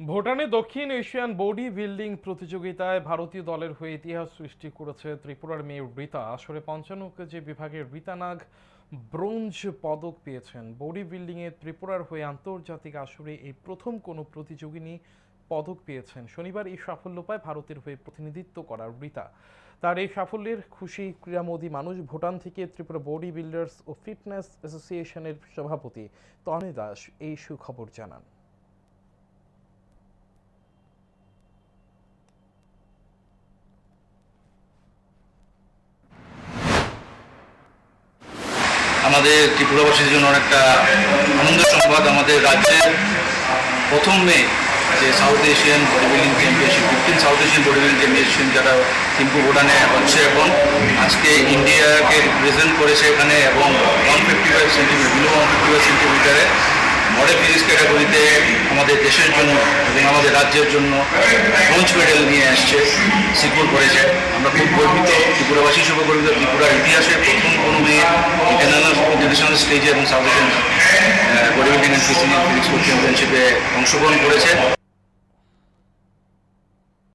ভুটানে দক্ষিণ Asian body building প্রতিযোগিতায় ভারতীয় দলের হয়ে ইতিহাস সৃষ্টি করেছে ত্রিপুরার মেয়ে রীতা। আসরে পঞ্চান্ন কেজি বিভাগের রীতা নাগ ব্রোঞ্জ পদক পেয়েছেন। বডি বিল্ডিংয়ে ত্রিপুরার হয়ে আন্তর্জাতিক আসরে এই প্রথম কোনো প্রতিযোগিনী পদক পেয়েছেন। শনিবার এই সাফল্য পায় ভারতের হয়ে প্রতিনিধিত্ব করা রীতা। তার এই সাফল্যের খুশি ক্রীড়ামোদী মানুষ ভুটান থেকে ত্রিপুরা বডি বিল্ডার্স ও ফিটনেস অ্যাসোসিয়েশনের সভাপতি তনে দাস এই সুখবর জানান। আমাদের ত্রিপুরাবাসীর জন্য অনেকটা আনন্দের সংবাদ। আমাদের রাজ্যের প্রথম মেয়ে যে South Asian body building championship fifteen South Asian body building championship যারা থিম্পু ভুটানে হচ্ছে এখন, আজকে ইন্ডিয়াকে রিপ্রেজেন্ট করেছে এখানে এবং one fifty five centimetre below one fifty five সেন্টিমিটারে model physique ক্যাটাগরিতে আমাদের দেশের জন্য এবং আমাদের রাজ্যের জন্য ব্রোঞ্জ মেডেল নিয়ে আসছে সিকিউর করেছে। আমরা খুব গর্বিত, ত্রিপুরাবাসী হিসেবে গর্বিত ত্রিপুরার ইতিহাসে প্রথম কোনো ইন্টারন্যাশনাল স্টেজে এবং South Asian body building and physique চ্যাম্পিয়নশিপে অংশগ্রহণ করেছে।